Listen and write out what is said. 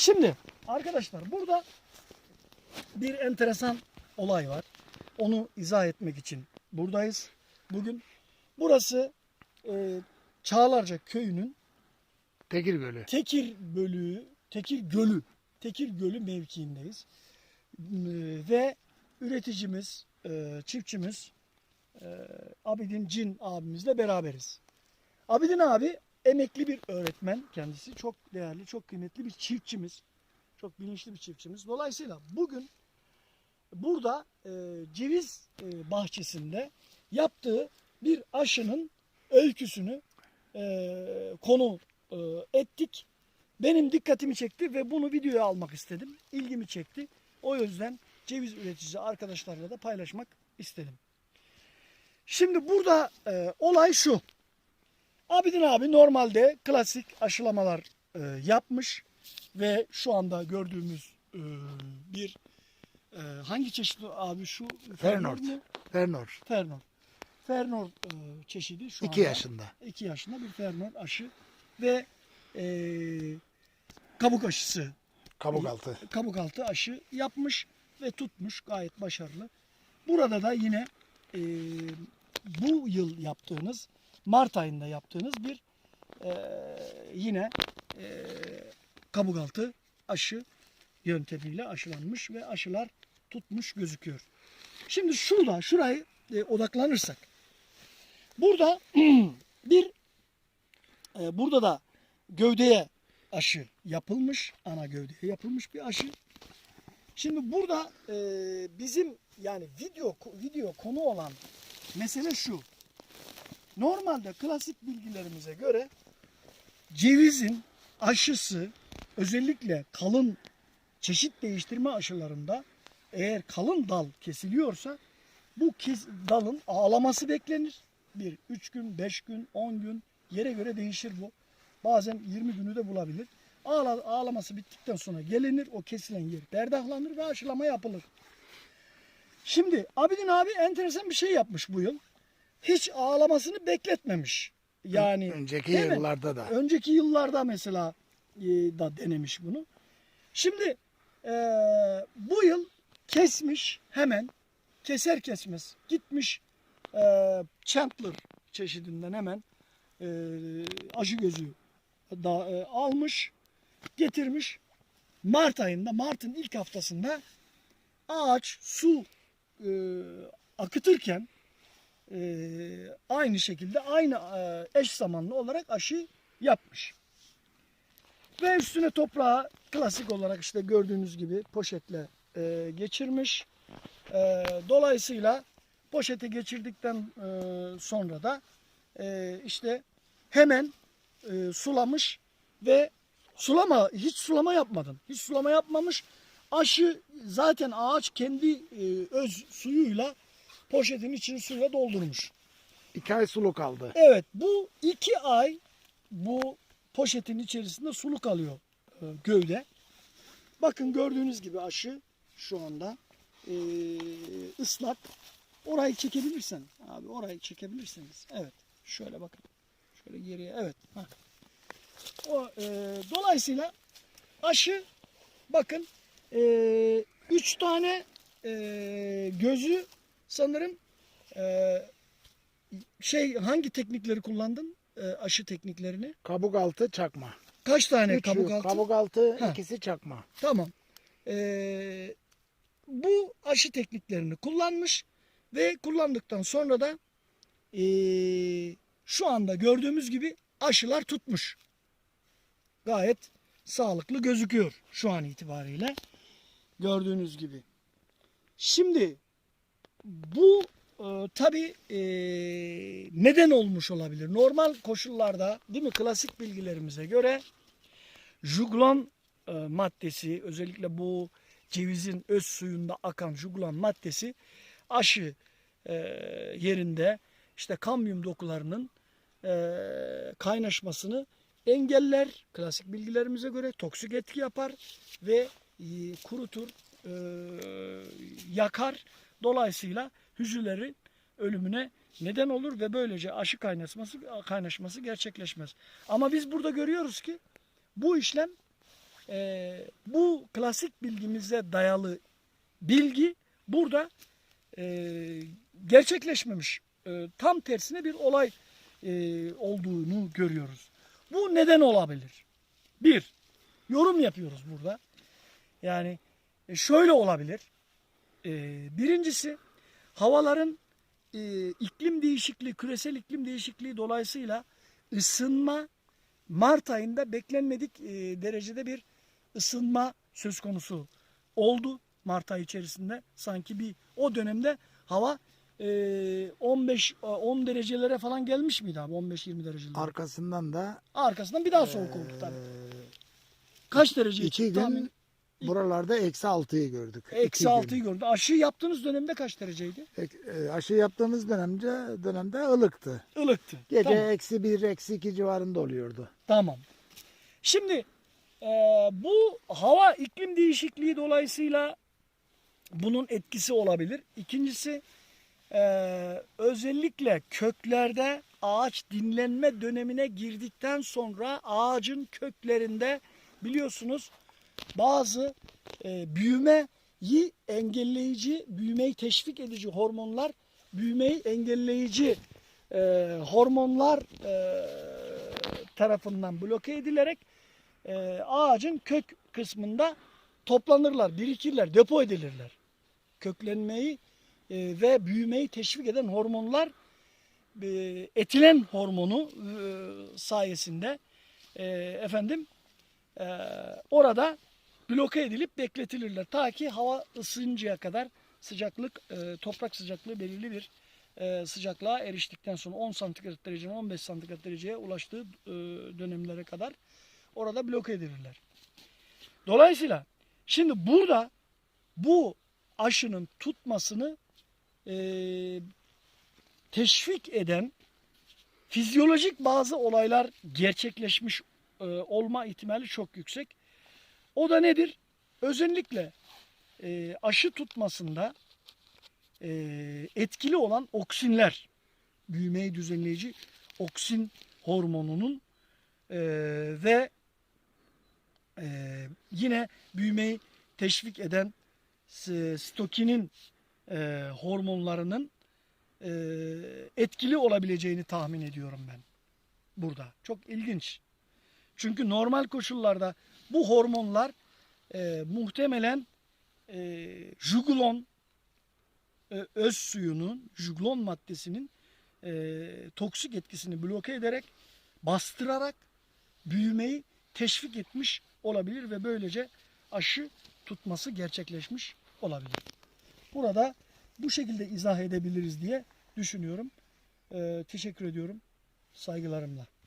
Şimdi arkadaşlar burada bir enteresan olay var. Onu izah etmek için buradayız. Bugün burası e, Çağlarca köyünün Tekir Gölü. Tekir bölüğü, Tekir Gölü, Tekir Gölü mevkiindeyiz. Ee, Ve üreticimiz, e, çiftçimiz e, Abidin Cin abimizle beraberiz. Abidin abi emekli bir öğretmen kendisi. Çok değerli, çok kıymetli bir çiftçimiz. Çok bilinçli bir çiftçimiz. Dolayısıyla bugün burada e, ceviz e, bahçesinde yaptığı bir aşının öyküsünü e, konu e, ettik. Benim dikkatimi çekti ve bunu videoya almak istedim. İlgimi çekti. O yüzden ceviz üreticisi arkadaşlarla da paylaşmak istedim. Şimdi burada e, olay şu. Abidin abi normalde klasik aşılamalar e, yapmış ve şu anda gördüğümüz e, bir e, hangi çeşit abi şu Fernord. mu? Fernor. Fernord. Fernord e, çeşidi şu 2 anda. yaşında. 2 yaşında bir Fernand aşı ve e, kabuk aşısı, Kabuk altı. kabuk altı aşı yapmış ve tutmuş gayet başarılı. Burada da yine e, bu yıl yaptığınız, Mart ayında yaptığınız bir e, yine e, kabuk altı aşı yöntemiyle aşılanmış ve aşılar tutmuş gözüküyor. Şimdi şurada, şurayı e, odaklanırsak. Burada bir e, burada da gövdeye aşı yapılmış. Ana gövdeye yapılmış bir aşı. Şimdi burada e, bizim yani video video konu olan mesele şu. Normalde klasik bilgilerimize göre cevizin aşısı özellikle kalın çeşit değiştirme aşılarında eğer kalın dal kesiliyorsa bu kes, dalın ağlaması beklenir. Bir, üç gün, beş gün, on gün yere göre değişir bu. Bazen 20 günü de bulabilir. Ağla, ağlaması bittikten sonra gelinir. O kesilen yer berdahlanır ve aşılama yapılır. Şimdi Abidin abi enteresan bir şey yapmış bu yıl. Hiç ağlamasını bekletmemiş. Yani önceki değil mi? yıllarda da. Önceki yıllarda mesela e, da denemiş bunu. Şimdi e, bu yıl kesmiş hemen keser kesmez gitmiş e, Chandler çeşidinden hemen e, aşı gözü da e, almış getirmiş Mart ayında Mart'ın ilk haftasında ağaç su e, akıtırken aynı şekilde aynı e, eş zamanlı olarak aşı yapmış. Ve üstüne toprağı klasik olarak işte gördüğünüz gibi poşetle e, geçirmiş. E, dolayısıyla poşete geçirdikten e, sonra da e, işte hemen e, sulamış ve sulama hiç sulama yapmadın. Hiç sulama yapmamış. Aşı zaten ağaç kendi e, öz suyuyla poşetin içini suyla doldurmuş. 2 ay sulu kaldı. Evet bu iki ay bu poşetin içerisinde sulu kalıyor e, gövde. Bakın gördüğünüz gibi aşı şu anda e, ıslak. Orayı çekebilirsen abi orayı çekebilirsiniz. Evet şöyle bakın. Şöyle geriye evet. O, e, dolayısıyla aşı bakın e, üç tane e, gözü sanırım e, şey hangi teknikleri kullandın? E, aşı tekniklerini. Kabuk altı çakma. Kaç tane Üçü kabuk altı? kabuk altı Ha. ikisi çakma. Tamam. Ee, bu aşı tekniklerini kullanmış ve kullandıktan sonra da ee, şu anda gördüğümüz gibi aşılar tutmuş. Gayet sağlıklı gözüküyor şu an itibariyle. Gördüğünüz gibi. Şimdi bu e, tabii e, neden olmuş olabilir? Normal koşullarda değil mi klasik bilgilerimize göre juglan e, maddesi özellikle bu cevizin öz suyunda akan juglan maddesi aşı e, yerinde işte kamyum dokularının e, kaynaşmasını engeller. Klasik bilgilerimize göre toksik etki yapar ve e, kurutur, e, yakar. Dolayısıyla hücrelerin ölümüne neden olur ve böylece aşı kaynaşması kaynaşması gerçekleşmez. Ama biz burada görüyoruz ki bu işlem e, bu klasik bilgimize dayalı bilgi burada e, gerçekleşmemiş. E, tam tersine bir olay e, olduğunu görüyoruz. Bu neden olabilir? Bir, yorum yapıyoruz burada. Yani e, şöyle olabilir. E, birincisi havaların e, iklim değişikliği, küresel iklim değişikliği dolayısıyla ısınma Mart ayında beklenmedik e, derecede bir ısınma söz konusu oldu Mart ayı içerisinde. Sanki bir o dönemde hava e, 15 e, 10 derecelere falan gelmiş miydi abi 15-20 derecelere? Arkasından da Arkasından bir daha soğuk oldu tabii. Kaç derece? iki gün Tahmin- buralarda eksi altıyı gördük. İki Eksi gün. 6'yı gördü. Aşı yaptığınız dönemde kaç dereceydi? Ek- e, aşı yaptığımız dönemde dönemde ılıktı. Ilıktı. Gece Tamam. eksi bir, eksi iki civarında oluyordu. Tamam. Şimdi e, bu hava iklim değişikliği dolayısıyla bunun etkisi olabilir. İkincisi e, özellikle köklerde ağaç dinlenme dönemine girdikten sonra ağacın köklerinde biliyorsunuz bazı e, büyümeyi engelleyici, büyümeyi teşvik edici hormonlar, büyümeyi engelleyici e, hormonlar e, tarafından bloke edilerek e, ağacın kök kısmında toplanırlar, birikirler, depo edilirler. Köklenmeyi e, ve büyümeyi teşvik eden hormonlar e, etilen hormonu e, sayesinde e, efendim e, orada bloke edilip bekletilirler. Ta ki hava ısıncaya kadar sıcaklık, e, toprak sıcaklığı belirli bir e, sıcaklığa eriştikten sonra 10 santigrat dereceden 15 santigrat dereceye ulaştığı e, dönemlere kadar orada bloke edilirler. Dolayısıyla şimdi burada bu aşının tutmasını e, teşvik eden fizyolojik bazı olaylar gerçekleşmiş e, olma ihtimali çok yüksek. O da nedir? Özellikle e, aşı tutmasında e, etkili olan oksinler, büyümeyi düzenleyici oksin hormonunun e, ve e, yine büyümeyi teşvik eden s- stokinin e, hormonlarının e, etkili olabileceğini tahmin ediyorum ben burada. Çok ilginç. Çünkü normal koşullarda bu hormonlar e, muhtemelen e, jugulon e, öz suyunun, juglon maddesinin e, toksik etkisini bloke ederek, bastırarak büyümeyi teşvik etmiş olabilir ve böylece aşı tutması gerçekleşmiş olabilir. Burada bu şekilde izah edebiliriz diye düşünüyorum. E, teşekkür ediyorum. Saygılarımla.